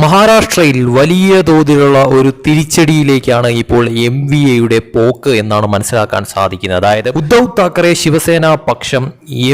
മഹാരാഷ്ട്രയിൽ വലിയ തോതിലുള്ള ഒരു തിരിച്ചടിയിലേക്കാണ് ഇപ്പോൾ എം വി എയുടെ പോക്ക് എന്നാണ് മനസ്സിലാക്കാൻ സാധിക്കുന്നത്. അതായത് ഉദ്ധവ് താക്കറെ ശിവസേന പക്ഷം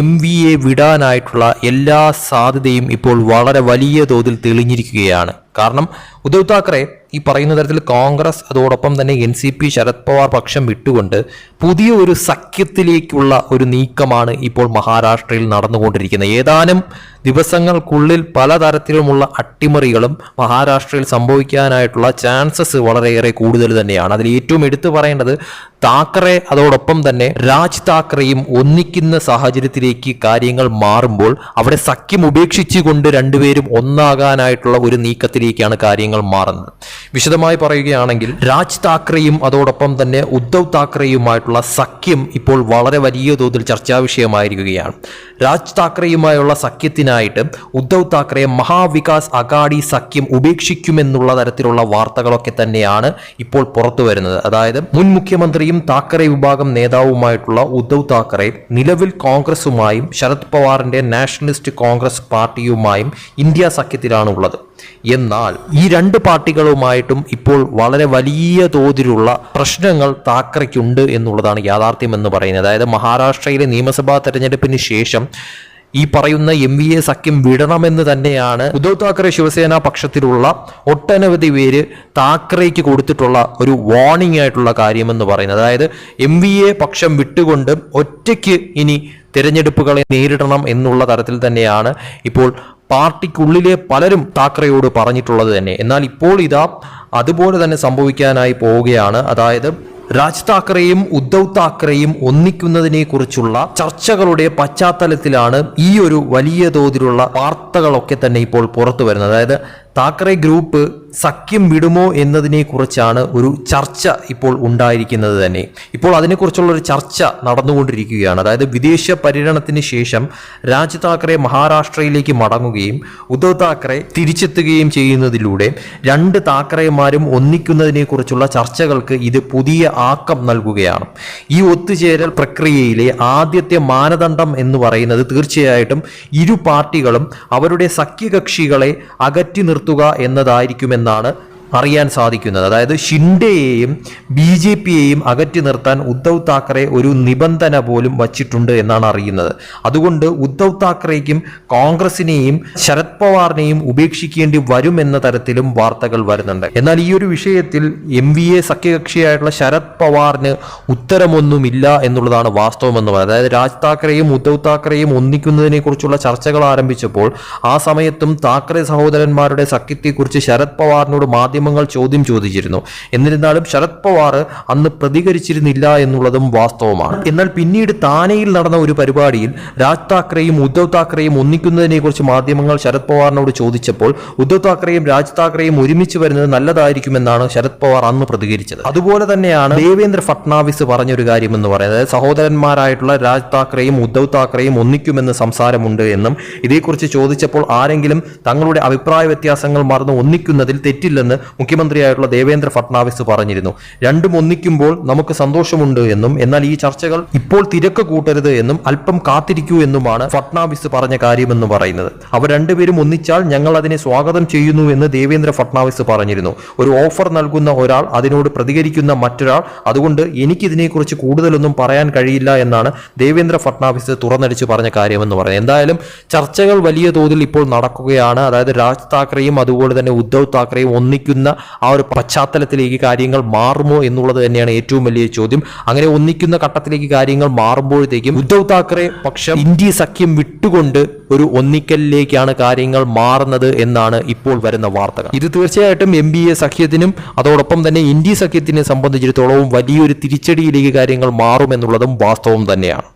എം വി എ വിടാനായിട്ടുള്ള എല്ലാ സാധ്യതയും ഇപ്പോൾ വളരെ വലിയ തോതിൽ തെളിഞ്ഞിരിക്കുകയാണ്. കാരണം ഉദ്ധവ് താക്കറെ ഈ പറയുന്ന തരത്തിൽ കോൺഗ്രസ് അതോടൊപ്പം തന്നെ N C P Sharad Pawar പക്ഷം വിട്ടുകൊണ്ട് പുതിയ ഒരു സഖ്യത്തിലേക്കുള്ള ഒരു നീക്കമാണ് ഇപ്പോൾ മഹാരാഷ്ട്രയിൽ നടന്നുകൊണ്ടിരിക്കുന്നത്. ഏതാനും ദിവസങ്ങൾക്കുള്ളിൽ പലതരത്തിലുമുള്ള അട്ടിമറികളും മഹാരാഷ്ട്രയിൽ സംഭവിക്കാനായിട്ടുള്ള ചാൻസസ് വളരെയേറെ കൂടുതൽ തന്നെയാണ്. അതിൽ ഏറ്റവും എടുത്തു പറയേണ്ടത് താക്കറെ അതോടൊപ്പം തന്നെ രാജ് താക്കറെയും ഒന്നിക്കുന്ന സാഹചര്യത്തിലേക്ക് കാര്യങ്ങൾ മാറുമ്പോൾ അവിടെ സഖ്യം ഉപേക്ഷിച്ചുകൊണ്ട് രണ്ടുപേരും ഒന്നാകാനായിട്ടുള്ള ഒരു നീക്കത്തിലേക്കാണ് കാര്യങ്ങൾ മാറുന്നത്. വിശദമായി പറയുകയാണെങ്കിൽ രാജ് താക്കറെയും അതോടൊപ്പം തന്നെ ഉദ്ധവ് താക്കറെയുമായിട്ടുള്ള സഖ്യം ഇപ്പോൾ വളരെ വലിയ തോതിൽ ചർച്ചാ വിഷയമായിരിക്കുകയാണ്. രാജ് താക്കറെയുമായുള്ള സഖ്യത്തിനായിട്ട് ഉദ്ധവ് താക്കറെ മഹാവികാസ് അഗാഡി സഖ്യം ഉപേക്ഷിക്കുമെന്നുള്ള തരത്തിലുള്ള വാർത്തകളൊക്കെ തന്നെയാണ് ഇപ്പോൾ പുറത്തു വരുന്നത് അതായത് മുൻ മുഖ്യമന്ത്രിയും താക്കറെ വിഭാഗം നേതാവുമായിട്ടുള്ള ഉദ്ധവ് താക്കറെ നിലവിൽ കോൺഗ്രസുമായും ശരത് പവാറിന്റെ നാഷണലിസ്റ്റ് കോൺഗ്രസ് പാർട്ടിയുമായും ഇന്ത്യ സഖ്യത്തിലാണ് ഉള്ളത് എന്നാൽ ഈ രണ്ട് പാർട്ടികളുമായിട്ടും ഇപ്പോൾ വളരെ വലിയ തോതിലുള്ള പ്രശ്നങ്ങൾ താക്കറയ്ക്കുണ്ട് എന്നുള്ളതാണ് യാഥാർത്ഥ്യം എന്ന് പറയുന്നത്. അതായത് മഹാരാഷ്ട്രയിലെ നിയമസഭാ തെരഞ്ഞെടുപ്പിന് ശേഷം ഈ പറയുന്ന എം വി എ സഖ്യം വിടണമെന്ന് തന്നെയാണ് ഉദ്ധവ് താക്കറെ ശിവസേന പക്ഷത്തിലുള്ള ഒട്ടനവധി പേര് താക്കറേക്ക് കൊടുത്തിട്ടുള്ള ഒരു വാർണിംഗ് ആയിട്ടുള്ള കാര്യമെന്ന് പറയുന്നത്. അതായത് എം വി എ പക്ഷം വിട്ടുകൊണ്ട് ഒറ്റയ്ക്ക് ഇനി തിരഞ്ഞെടുപ്പുകളെ നേരിടണം എന്നുള്ള തരത്തിൽ തന്നെയാണ് ഇപ്പോൾ പാർട്ടിക്കുള്ളിലെ പലരും താക്കറയോട് പറഞ്ഞിട്ടുള്ളത് തന്നെ. എന്നാൽ ഇപ്പോൾ ഇതാ അതുപോലെ തന്നെ സംഭവിക്കാനായി പോവുകയാണ്. അതായത് രാജ് താക്കറെയും ഉദ്ധവ് താക്കറെയും ഒന്നിക്കുന്നതിനെ കുറിച്ചുള്ള ചർച്ചകളുടെ പശ്ചാത്തലത്തിലാണ് ഈ ഒരു വലിയ തോതിലുള്ള വാർത്തകളൊക്കെ തന്നെ ഇപ്പോൾ പുറത്തു വരുന്നത്. അതായത് താക്കറെ ഗ്രൂപ്പ് സഖ്യം വിടുമോ എന്നതിനെ കുറിച്ചാണ് ഒരു ചർച്ച ഇപ്പോൾ ഉണ്ടായിരിക്കുന്നത് തന്നെ. ഇപ്പോൾ അതിനെക്കുറിച്ചുള്ള ഒരു ചർച്ച നടന്നുകൊണ്ടിരിക്കുകയാണ്. അതായത് വിദേശ പര്യടനത്തിന് ശേഷം രാജ് താക്കറെ മഹാരാഷ്ട്രയിലേക്ക് മടങ്ങുകയും ഉദ്ധവ് താക്കറെ തിരിച്ചെത്തുകയും ചെയ്യുന്നതിലൂടെ രണ്ട് താക്കറെമാരും ഒന്നിക്കുന്നതിനെ കുറിച്ചുള്ള ചർച്ചകൾക്ക് ഇത് പുതിയ ആക്കം നൽകുകയാണ്. ഈ ഒത്തുചേരൽ പ്രക്രിയയിലെ ആദ്യത്തെ മാനദണ്ഡം എന്ന് പറയുന്നത് തീർച്ചയായിട്ടും ഇരു പാർട്ടികളും അവരുടെ സഖ്യകക്ഷികളെ അകറ്റി നിർത്തുക എന്നതായിരിക്കുമെന്നാണ് അറിയാൻ സാധിക്കുന്നത്. അതായത് ഷിൻഡെയെയും ബി ജെ പിയെയും അകറ്റി നിർത്താൻ ഉദ്ധവ് താക്കറെ ഒരു നിബന്ധന പോലും വച്ചിട്ടുണ്ട് എന്നാണ് അറിയുന്നത്. അതുകൊണ്ട് ഉദ്ധവ് താക്കറേക്കും കോൺഗ്രസിനെയും ശരത് പവാറിനെയും ഉപേക്ഷിക്കേണ്ടി വരും എന്ന തരത്തിലും വാർത്തകൾ വരുന്നുണ്ട്. എന്നാൽ ഈ ഒരു വിഷയത്തിൽ എം വി എ സഖ്യകക്ഷിയായിട്ടുള്ള ശരത് പവാറിന് ഉത്തരമൊന്നുമില്ല എന്നുള്ളതാണ് വാസ്തവമെന്ന് പറയുന്നത്. അതായത് രാജ് താക്കറെയും ഉദ്ധവ് താക്കറെയും ഒന്നിക്കുന്നതിനെ കുറിച്ചുള്ള ചർച്ചകൾ ആരംഭിച്ചപ്പോൾ ആ സമയത്തും താക്കറെ സഹോദരന്മാരുടെ സഖ്യത്തെക്കുറിച്ച് ശരത് പവാറിനോട് മാധ്യമങ്ങൾ ചോദ്യം ചോദിച്ചിരുന്നു. എന്നിരുന്നാലും ശരത് പവാർ അന്ന് പ്രതികരിച്ചിരുന്നില്ല എന്നുള്ളതും വാസ്തവമാണ്. എന്നാൽ പിന്നീട് താനെയിൽ നടന്ന ഒരു പരിപാടിയിൽ രാജ് താക്കറെയും ഉദ്ധവ് താക്കറെയും ഒന്നിക്കുന്നതിനെ കുറിച്ച് മാധ്യമങ്ങൾ ശരത് പവാറിനോട് ചോദിച്ചപ്പോൾ ഉദ്ധവ് താക്കറെയും രാജ് താക്കറെയും ഒരുമിച്ച് വരുന്നത് നല്ലതായിരിക്കുമെന്നാണ് ശരത് പവാർ അന്ന് പ്രതികരിച്ചത്. അതുപോലെ തന്നെയാണ് ദേവേന്ദ്ര ഫട്നാവിസ് പറഞ്ഞൊരു കാര്യം എന്ന് പറയുന്നത് സഹോദരന്മാരായിട്ടുള്ള രാജ് താക്കറെയും ഉദ്ധവ് താക്കറെയും ഒന്നിക്കുമെന്ന് സംസാരമുണ്ട് എന്നും ഇതേക്കുറിച്ച് ചോദിച്ചപ്പോൾ ആരെങ്കിലും തങ്ങളുടെ അഭിപ്രായ വ്യത്യാസങ്ങൾ മറന്ന് ഒന്നിക്കുന്നതിൽ തെറ്റില്ലെന്ന് മുഖ്യമന്ത്രിയായിട്ടുള്ള ദേവേന്ദ്ര ഫട്നാവിസ് പറഞ്ഞിരുന്നു. രണ്ടും ഒന്നിക്കുമ്പോൾ നമുക്ക് സന്തോഷമുണ്ട് എന്നും എന്നാൽ ഈ ചർച്ചകൾ ഇപ്പോൾ തിരക്ക് കൂട്ടരുത് എന്നും അല്പം കാത്തിരിക്കൂ എന്നുമാണ് ഫട്നാവിസ് പറഞ്ഞ കാര്യമെന്ന് പറയുന്നത്. അവർ രണ്ടുപേരും ഒന്നിച്ചാൽ ഞങ്ങൾ അതിനെ സ്വാഗതം ചെയ്യുന്നു എന്ന് ദേവേന്ദ്ര ഫട്നാവിസ് പറഞ്ഞിരുന്നു. ഒരു ഓഫർ നൽകുന്ന ഒരാൾ അതിനോട് പ്രതികരിക്കുന്ന മറ്റൊരാൾ അതുകൊണ്ട് എനിക്കിതിനെക്കുറിച്ച് കൂടുതലൊന്നും പറയാൻ കഴിയില്ല എന്നാണ് ദേവേന്ദ്ര ഫട്നാവിസ് തുറന്നടിച്ച് പറഞ്ഞ കാര്യമെന്ന് പറയുന്നത്. എന്തായാലും ചർച്ചകൾ വലിയ തോതിൽ ഇപ്പോൾ നടക്കുകയാണ്. അതായത് രാജ് താക്കറെയും അതുപോലെ തന്നെ ഉദ്ധവ് താക്കറെയും ഒന്നിക്കുന്ന ആ ഒരു പശ്ചാത്തലത്തിലേക്ക് കാര്യങ്ങൾ മാറുമോ എന്നുള്ളത് തന്നെയാണ് ഏറ്റവും വലിയ ചോദ്യം. അങ്ങനെ ഒന്നിക്കുന്ന ഘട്ടത്തിലേക്ക് കാര്യങ്ങൾ മാറുമ്പോഴത്തേക്കും ഉദ്ധവ് താക്കറെ പക്ഷം ഇന്ത്യ സഖ്യം വിട്ടുകൊണ്ട് ഒരു ഒന്നിക്കലിലേക്കാണ് കാര്യങ്ങൾ മാറുന്നത് എന്നാണ് ഇപ്പോൾ വരുന്ന വാർത്തകൾ. ഇത് തീർച്ചയായിട്ടും എം ബി എ സഖ്യത്തിനും അതോടൊപ്പം തന്നെ ഇന്ത്യ സഖ്യത്തിനെ സംബന്ധിച്ചിടത്തോളവും വലിയൊരു തിരിച്ചടിയിലേക്ക് കാര്യങ്ങൾ മാറുമെന്നുള്ളതും വാസ്തവം തന്നെയാണ്.